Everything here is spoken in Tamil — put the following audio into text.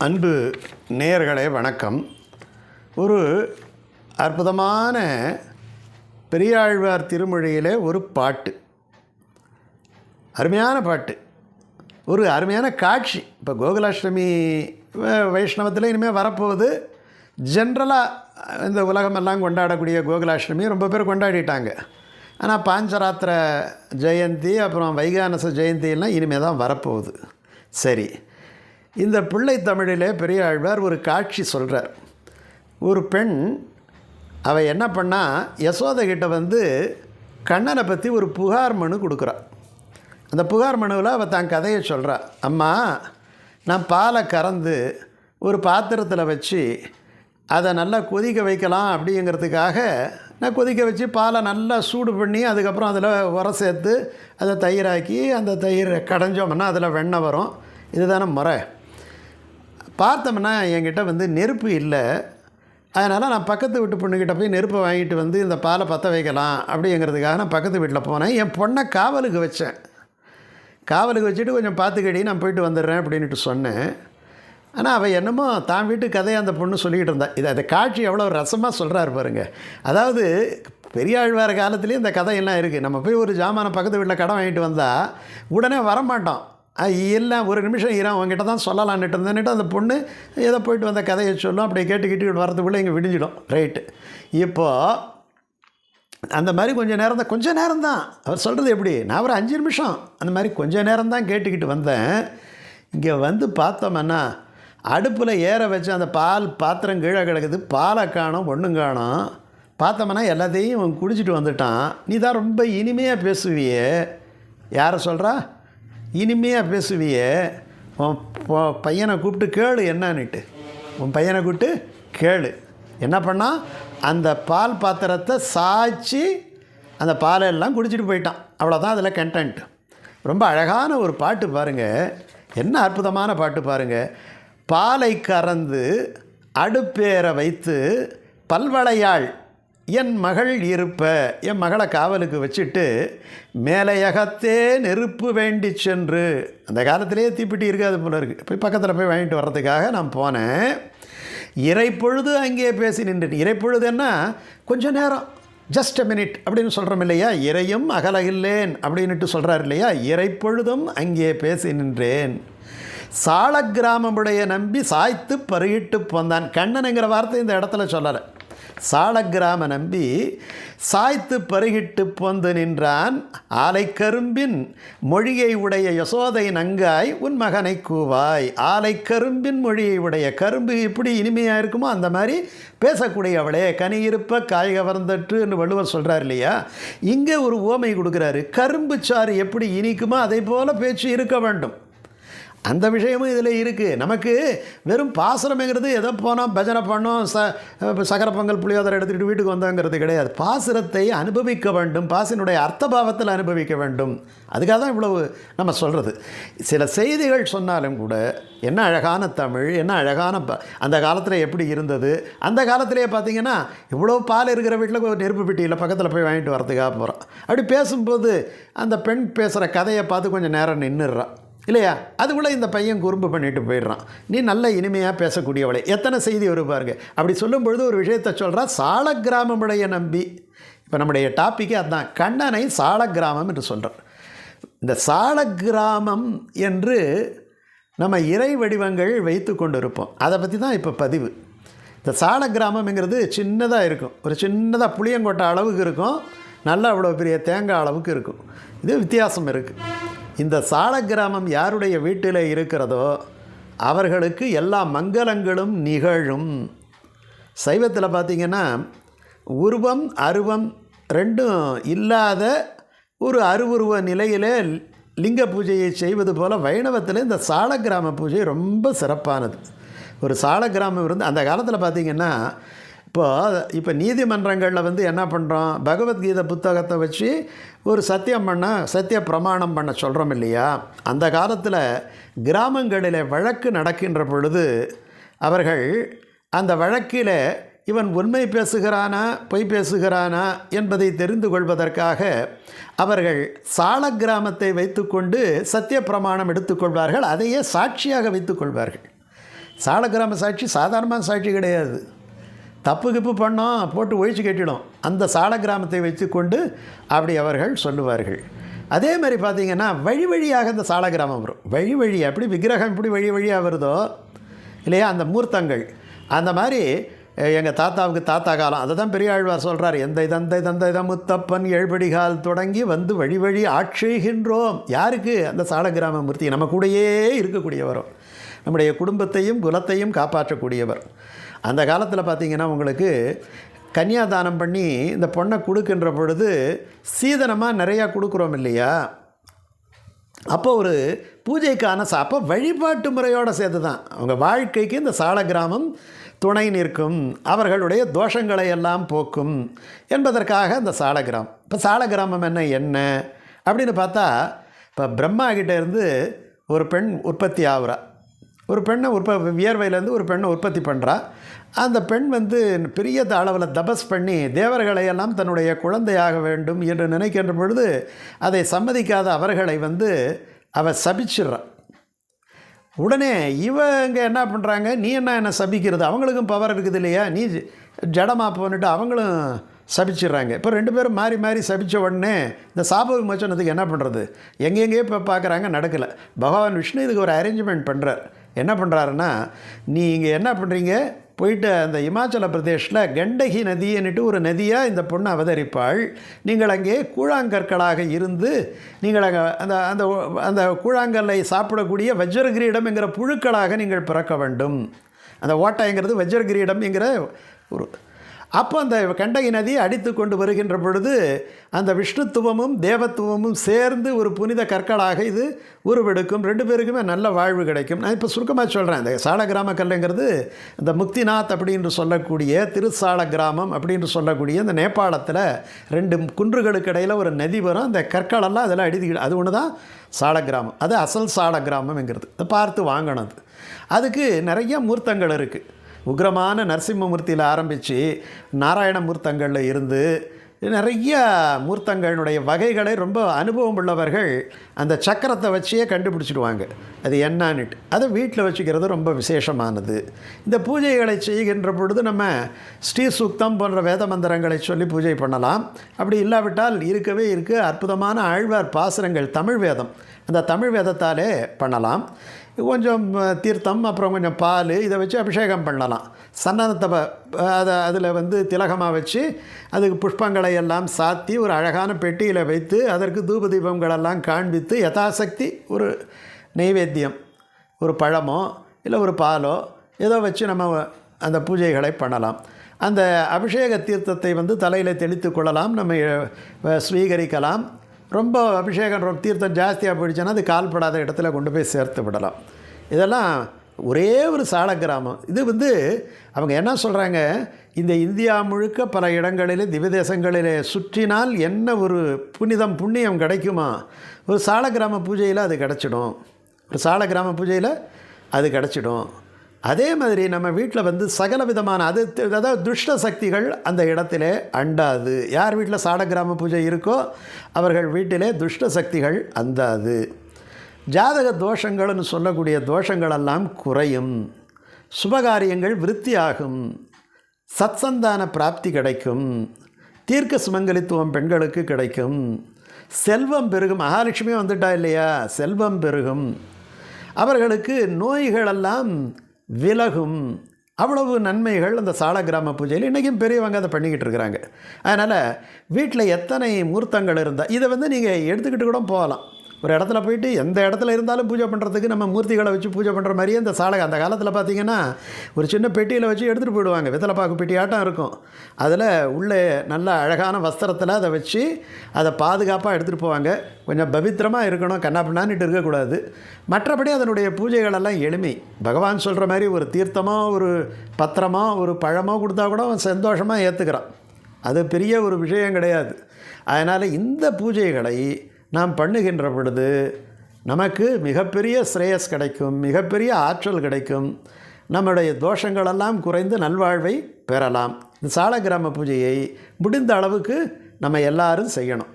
அன்பு நேயர்களே வணக்கம். ஒரு அற்புதமான பெரியாழ்வார் திருமொழியிலே ஒரு பாட்டு. அருமையான பாட்டு. ஒரு அருமையான காட்சி. இப்போ கோகுலாஷ்டமி வ- வைஷ்ணவத்தில் இனிமேல் வரப்போகுது. ஜென்ரலாக இந்த உலகமெல்லாம் கொண்டாடக்கூடிய கோகுலாஷ்டமி ரொம்ப பேர் கொண்டாடிட்டாங்க. ஆனால் பாஞ்சராத்திர ஜெயந்தி அப்புறம் வைகானச ஜெயந்தியெல்லாம் இனிமேல் தான் வரப்போகுது. சரி. இந்த பிள்ளை தமிழிலே பெரியாழ்வார் ஒரு காட்சி சொல்கிறார் ஒரு பெண் அவள் என்ன பண்ணா யசோதைகிட்ட வந்து கண்ணனை பற்றி ஒரு புகார் மனு கொடுக்குறாள் அந்த புகார் மனுவில் அவள் தான் கதையை சொல்கிறா அம்மா நான் பாலை கறந்து ஒரு பாத்திரத்தில் வச்சு அதை நல்லா கொதிக்க வைக்கலாம் அப்படிங்கிறதுக்காக நான் கொதிக்க வச்சு பாலை நல்லா சூடு பண்ணி அதுக்கப்புறம் அதில் உரம் சேர்த்து அதை தயிராக்கி அந்த தயிரை கடைஞ்சோம்னா அதில் வெண்ணெய் வரும். இதுதானே முறை. பார்த்தோம்னா என்கிட்ட வந்து நெருப்பு இல்லை. அதனால் நான் பக்கத்து வீட்டு பொண்ணுக்கிட்ட போய் நெருப்பை வாங்கிட்டு வந்து இந்த பாலை பற்ற வைக்கலாம் அப்படிங்கிறதுக்காக நான் பக்கத்து வீட்டில் போனேன். என் பொண்ணை காவலுக்கு வச்சேன். காவலுக்கு வச்சுட்டு கொஞ்சம் பார்த்துக்கடி நான் போயிட்டு வந்துடுறேன் அப்படின்ட்டு சொன்னேன். ஆனால் அவள் என்னமோ தான் வீட்டு கதையை அந்த பொண்ணு சொல்லிக்கிட்டு இருந்தா. இது அந்த காட்சி எவ்வளோ ரசமாக சொல்கிறாரு பாருங்க. அதாவது பெரியாழ்வார் காலத்துலேயும் இந்த கதையெல்லாம் இருக்குது நம்ம போய் ஒரு ஜாமான பக்கத்து வீட்டில் கடன் வாங்கிட்டு வந்தால் உடனே வரமாட்டோம். இல்லை ஒரு நிமிஷம் ஈரம் அவங்ககிட்ட தான் சொல்லலான்னுட்டு இருந்தேன்ட்டு அந்த பொண்ணு ஏதோ போயிட்டு வந்த கதையை சொல்லும். அப்படியே கேட்டுக்கிட்டு வரதுக்குள்ளே இங்கே விடிஞ்சிடும். ரைட்டு இப்போது அந்த மாதிரி கொஞ்சம் நேரம் தான் கொஞ்சம் நேரம் தான். அவர் சொல்கிறது எப்படி? நான் ஒரு அஞ்சு நிமிஷம். அந்த மாதிரி கொஞ்சம் நேரம் தான் கேட்டுக்கிட்டு வந்தேன். இங்கே வந்து பார்த்தோம்னா அடுப்பில் ஏற வச்சு அந்த பால் பாத்திரம் கீழே கிடக்குது. பாலை காணும் ஒன்றும் காணும். பார்த்தோம்னா எல்லாத்தையும் குடிச்சிட்டு வந்துட்டான். நீ தான் ரொம்ப இனிமையாக பேசுவியே. யாரை சொல்கிறா இனிமையாக பேசுவிய. உன் பையனை கூப்பிட்டு கேளு என்னன்னுட்டு. உன் பையனை கூப்பிட்டு கேளு. என்ன பண்ணால் அந்த பால் பாத்திரத்தை சாய்ச்சி அந்த பாலை எல்லாம் குடிச்சிட்டு போயிட்டான். அவ்வளோதான் அதில் கண்டென்ட் ரொம்ப அழகான ஒரு பாட்டு பாருங்கள் என்ன அற்புதமான பாட்டு பாருங்கள் பாலை கறந்து அடுப்பேற வைத்து பல்வளையாள் என் மகள் இருப்ப என் மகளை காவலுக்கு வச்சுட்டு மேலையகத்தே நெருப்பு வேண்டி சென்று அந்த காலத்திலேயே தீப்பிட்டி இருக்காது போல இருக்குது போய் பக்கத்தில் போய் வாங்கிட்டு வர்றதுக்காக நான் போனேன். இறைப்பொழுது அங்கே பேசி நின்றேன். இறைப்பொழுதுன்னா கொஞ்சம் நேரம். ஜஸ்ட் a மினிட் அப்படின்னு சொல்கிறோம் இல்லையா? இறையும் அகலகில்லேன் அப்படின்னுட்டு சொல்கிறார் இல்லையா? இறைப்பொழுதும் அங்கே பேசி நின்றேன். சால கிராமமுடைய நம்பி சாய்த்து பருகிட்டு போந்தான். கண்ணனுங்கிற வார்த்தை இந்த இடத்துல சொல்லலை. சாலக்கிராம நம்பி சாய்த்து பருகிட்டு பொந்து நின்றான் ஆலை கரும்பின் மொழியை உடைய யசோதை நங்காய் உன் மகனை கூவாய். ஆலை கரும்பின் மொழியை உடைய கரும்பு எப்படி இனிமையாக இருக்குமோ அந்த மாதிரி பேசக்கூடியவளே கனி இருப்ப காய் கவர்ந்தட்டுன்னு வள்ளுவர் சொல்கிறார் இல்லையா? இங்கே ஒரு ஓமை கொடுக்குறாரு. கரும்பு சாறு எப்படி இனிக்குமோ அதே போல் பேச்சு இருக்க வேண்டும். அந்த விஷயமும் இதில் இருக்குது நமக்கு வெறும் பாசுரம்ங்கிறது எதை போனோம் பஜனை பண்ணோம் ச சகர பொங்கல் புளியோதரை எடுத்துகிட்டு வீட்டுக்கு வந்தோங்கிறது கிடையாது. பாசுரத்தை அனுபவிக்க வேண்டும். பாசினுடைய அர்த்தபாவத்தில் அனுபவிக்க வேண்டும். அதுக்காக தான் இவ்வளவு நம்ம சொல்கிறது சில செய்திகள் சொன்னாலும் கூட என்ன அழகான தமிழ் என்ன அழகான ப அந்த காலத்தில் எப்படி இருந்தது? அந்த காலத்திலேயே பார்த்தீங்கன்னா இவ்வளோ பால் இருக்கிற வீட்டில் ஒரு நெருப்பு பெட்டியில் பக்கத்தில் போய் வாங்கிட்டு வரதுக்காக போகிறோம் அப்படி பேசும்போது அந்த பெண் பேசுகிற கதையை பார்த்து கொஞ்சம் நேரம் நின்றுடுறான் இல்லையா? அதுக்குள்ளே இந்த பையன் குறும்பு பண்ணிட்டு போயிடுறான். நீ நல்ல இனிமையாக பேசக்கூடியவளை. எத்தனை செய்தி வரும் பாருங்க. அப்படி சொல்லும் பொழுது ஒரு விஷயத்தை சொல்கிறா சால கிராமமுடைய நம்பி. இப்போ நம்முடைய டாப்பிக்கே அதுதான் கண்ணனை சால கிராமம் என்று சொல்கிறார் இந்த சால கிராமம் என்று நம்ம இறை வடிவங்கள் வைத்து கொண்டு இருப்போம் அதை பற்றி தான் இப்போ பதிவு. இந்த சால கிராமம்ங்கிறது சின்னதாக இருக்கும். ஒரு சின்னதாக புளியங்கொட்டை அளவுக்கு இருக்கும். நல்லா அவ்வளோ பெரிய தேங்காய் அளவுக்கு இருக்கும். இது வித்தியாசம் இருக்குது இந்த சால கிராமம் யாருடைய வீட்டில் இருக்கிறதோ அவர்களுக்கு எல்லா மங்களங்களும் நிகழும். சைவத்தில் பார்த்திங்கன்னா உருவம் அருவம் ரெண்டும் இல்லாத ஒரு அருவுருவ நிலையிலே லிங்க பூஜையை செய்வது போல் வைணவத்தில் இந்த சால கிராம பூஜை ரொம்ப சிறப்பானது. ஒரு சால கிராமம் இருந்து அந்த காலத்தில் பார்த்திங்கன்னா இப்போ இப்போ நீதிமன்றங்களில் வந்து என்ன பண்ணுறோம் பகவத்கீதை புத்தகத்தை வச்சு ஒரு சத்தியம் பண்ண சத்திய பிரமாணம் பண்ண சொல்கிறோம் இல்லையா? அந்த காலத்தில் கிராமங்களில் வழக்கு நடக்கின்ற பொழுது அவர்கள் அந்த வழக்கில் இவன் உண்மை பேசுகிறானா பொய் பேசுகிறானா என்பதை தெரிந்து கொள்வதற்காக அவர்கள் சால கிராமத்தை வைத்துக்கொண்டு சத்திய பிரமாணம் எடுத்துக்கொள்வார்கள் அதையே சாட்சியாக வைத்துக்கொள்வார்கள் சால கிராம சாட்சி சாதாரணமான சாட்சி கிடையாது. தப்பு கிப்பு பண்ணோம் போட்டு ஒழிச்சு கட்டிடும். அந்த சால கிராமத்தை வைத்துக்கொண்டு அப்படி அவர்கள் சொல்லுவார்கள். அதே மாதிரி பார்த்தீங்கன்னா வழி வழியாக இந்த சால கிராமம் வரும். வழி வழி எப்படி விக்கிரகம் இப்படி வழி வழியாக வருதோ இல்லையா? அந்த மூர்த்தங்கள். அந்த மாதிரி எங்கள் தாத்தாவுக்கு தாத்தா காலம். அதை தான் பெரியாழ்வார் சொல்கிறார் எந்த தந்தை தந்தை முத்தப்பன் ஏழ்படிகால் தொடங்கி வந்து வழி வழி ஆட்சிகின்றோம் யாருக்கு? அந்த சால கிராம மூர்த்தி நம்ம கூடயே இருக்கக்கூடியவரும். நம்முடைய குடும்பத்தையும் குலத்தையும் காப்பாற்றக்கூடியவர். அந்த காலத்தில் பார்த்திங்கன்னா உங்களுக்கு கன்னியாதானம் பண்ணி இந்த பொண்ணை கொடுக்கின்ற பொழுது சீதனமாக நிறையா கொடுக்குறோம் இல்லையா? அப்போ ஒரு பூஜைக்கான சா அப்போ வழிபாட்டு முறையோடு சேர்த்து தான் அவங்க வாழ்க்கைக்கு இந்த சால கிராமம் துணை நிற்கும். அவர்களுடைய தோஷங்களை எல்லாம் போக்கும் என்பதற்காக இந்த சால கிராமம் இப்போ சால கிராமம் என்ன என்ன? அப்படின்னு பார்த்தா இப்போ பிரம்மா கிட்டேருந்து ஒரு பெண் உற்பத்தி ஆகுறா. ஒரு பெண்ணை உற்ப வியர்வையிலேருந்து ஒரு பெண்ணை உற்பத்தி பண்ணுறா அந்த பெண் வந்து பெரிய அளவில் தபஸ் பண்ணி தேவர்களையெல்லாம் தன்னுடைய குழந்தையாக வேண்டும் என்று நினைக்கின்ற பொழுது அதை சம்மதிக்காத அவர்களை வந்து அவள் சபிச்சிட்றான் உடனே இவங்க என்ன பண்ணுறாங்க நீ என்ன என்ன சபிக்கிறது? அவங்களுக்கும் பவர் இருக்குது இல்லையா? நீ ஜடமாக போன்னுட்டு அவங்களும் சபிச்சிடுறாங்க. இப்போ ரெண்டு பேரும் மாறி மாறி சபித்த உடனே இந்த சாப விமோச்சனத்துக்கு என்ன பண்ணுறது எங்கெங்கேயோ இப்போ பார்க்குறாங்க நடக்கலை. பகவான் விஷ்ணு இதுக்கு ஒரு அரேஞ்ச்மெண்ட் பண்ணுறார் என்ன பண்ணுறாருன்னா நீ இங்கே என்ன பண்ணுறீங்க போயிட்டு அந்த இமாச்சல பிரதேஷில் கண்டகி நதின்னுட்டு ஒரு நதியாக இந்த பொண்ணு அவதரிப்பாள். நீங்கள் அங்கே கூழாங்கற்களாக இருந்து நீங்கள் அங்கே அந்த அந்த அந்த கூழாங்கல்லை சாப்பிடக்கூடிய வஜ்ரகிரீடம் என்கிற புழுக்களாக நீங்கள் பிறக்க வேண்டும். அந்த ஓட்டைங்கிறது வஜ்ரகிரீடம் என்கிற ஒரு அப்போ அந்த கண்டகி நதி அடித்து கொண்டு வருகின்ற பொழுது அந்த விஷ்ணுத்துவமும் தேவத்துவமும் சேர்ந்து ஒரு புனித கற்களாக இது உருவெடுக்கும். ரெண்டு பேருக்குமே நல்ல வாழ்வு கிடைக்கும். நான் இப்போ சுருக்கமாக சொல்கிறேன் இந்த சால கிராம கல்லுங்கிறது இந்த முக்திநாத் அப்படின்னு சொல்லக்கூடிய திருசால கிராமம் அப்படின்னு சொல்லக்கூடிய இந்த நேபாளத்தில் ரெண்டு குன்றுகளுக்கு இடையில் ஒரு நதி வரும். அந்த கற்களெல்லாம் அதில் அடித்து அது ஒன்று தான் சால கிராமம் அது அசல் சால கிராமம்ங்கிறது பார்த்து வாங்கினது அதுக்கு நிறைய மூர்த்தங்கள் இருக்குது உக்ரமான நரசிம்மமூர்த்தியில் ஆரம்பித்து நாராயண மூர்த்தங்களில் இருந்து நிறைய மூர்த்தங்களுடைய வகைகளை ரொம்ப அனுபவம் உள்ளவர்கள் அந்த சக்கரத்தை வச்சே கண்டுபிடிச்சிடுவாங்க. அது என்னான்னுட்டு. அதை வீட்டில் வச்சுக்கிறது ரொம்ப விசேஷமானது. இந்த பூஜைகளை செய்கின்ற பொழுது நம்ம ஸ்ரீ சுக்தம் போன்ற வேத மந்திரங்களை சொல்லி பூஜை பண்ணலாம். அப்படி இல்லாவிட்டால் இருக்கவே இருக்குது அற்புதமான ஆழ்வார் பாசுரங்கள் தமிழ் வேதம். அந்த தமிழ் வேதத்தாலே பண்ணலாம். கொஞ்சம் தீர்த்தம் அப்புறம் கொஞ்சம் பால் இதை வச்சு அபிஷேகம் பண்ணலாம். சன்னதத்தை அதை அதில் வந்து திலகமாக வச்சு அதுக்கு புஷ்பங்களை எல்லாம் சாத்தி ஒரு அழகான பெட்டியில் வைத்து அதற்கு தூப தீபங்களெல்லாம் காண்பித்து யதாசக்தி ஒரு நெய்வேத்தியம் ஒரு பழமோ இல்லை ஒரு பாலோ ஏதோ வச்சு நம்ம அந்த பூஜைகளை பண்ணலாம். அந்த அபிஷேக தீர்த்தத்தை வந்து தலையில் தெளித்து கொள்ளலாம் நம்ம ஸ்வீகரிக்கலாம். ரொம்ப அபிஷேகம் ரொம்ப தீர்த்தம் ஜாஸ்தியாக போயிடுச்சுன்னா அது கால்படாத இடத்துல கொண்டு போய் சேர்த்து விடலாம். இதெல்லாம் ஒரே ஒரு சால கிராமம் இது வந்து அவங்க என்ன சொல்கிறாங்க இந்த இந்தியா முழுக்க பல இடங்களிலே திவதேசங்களிலே சுற்றினால் என்ன ஒரு புனிதம் புண்ணியம் கிடைக்குமா? ஒரு சால கிராம பூஜையில் அது கிடச்சிடும். ஒரு சால கிராம பூஜையில் அது கிடச்சிடும். அதே மாதிரி நம்ம வீட்டில் வந்து சகல விதமான அது அதாவது துஷ்ட சக்திகள் அந்த இடத்திலே அண்டாது. யார் வீட்டில் சாட கிராம பூஜை இருக்கோ அவர்கள் வீட்டிலே துஷ்ட சக்திகள் அந்தாது. ஜாதக தோஷங்கள்னு சொல்லக்கூடிய தோஷங்களெல்லாம் குறையும். சுபகாரியங்கள் விருத்தியாகும். சத்சந்தான பிராப்தி கிடைக்கும். தீர்க்க சுமங்கலித்துவம் பெண்களுக்கு கிடைக்கும். செல்வம் பெருகும். மகாலட்சுமி வந்துட்டா இல்லையா? செல்வம் பெருகும். அவர்களுக்கு நோய்களெல்லாம் விலகும். அவ்வளவு நன்மைகள் அந்த சால கிராம பூஜையில் இன்றைக்கும் பெரியவங்க அதை பண்ணிக்கிட்டு இருக்கிறாங்க. அதனால் வீட்டில் எத்தனை மூர்த்தங்கள் இருந்தால் இதை வந்து நீங்கள் எடுத்துக்கிட்டு கூட போகலாம். ஒரு இடத்துல போயிட்டு எந்த இடத்துல இருந்தாலும் பூஜை பண்ணுறதுக்கு நம்ம மூர்த்திகளை வச்சு பூஜை பண்ணுற மாதிரியே இந்த சாலை அந்த காலத்தில் பார்த்திங்கன்னா ஒரு சின்ன பெட்டியில் வச்சு எடுத்துகிட்டு போயிடுவாங்க. வெத்தலைப்பாக்கு பெட்டி ஆட்டம் இருக்கும். அதில் உள்ளே நல்ல அழகான வஸ்திரத்தில் அதை வச்சு அதை பாதுகாப்பாக எடுத்துகிட்டு போவாங்க. கொஞ்சம் பவித்திரமாக இருக்கணும் கண்ணாப்பின்னான்ட்டு இருக்கக்கூடாது. மற்றபடி அதனுடைய பூஜைகளெல்லாம் எளிமை. பகவான் சொல்கிற மாதிரி ஒரு தீர்த்தமோ ஒரு பத்திரமோ ஒரு பழமோ கொடுத்தா கூட அவன் சந்தோஷமாக ஏற்றுக்கிறான் அது பெரிய ஒரு விஷயம் கிடையாது. அதனால் இந்த பூஜைகளை நாம் பண்ணுகின்ற பொழுது நமக்கு மிகப்பெரிய ஸ்ரேயஸ் கிடைக்கும் மிகப்பெரிய ஆற்றல் கிடைக்கும். நம்முடைய தோஷங்களெல்லாம் குறைந்து நல்வாழ்வை பெறலாம். இந்த சாலகிராம பூஜையை முடிந்த அளவுக்கு நம்ம எல்லாரும் செய்யணும்.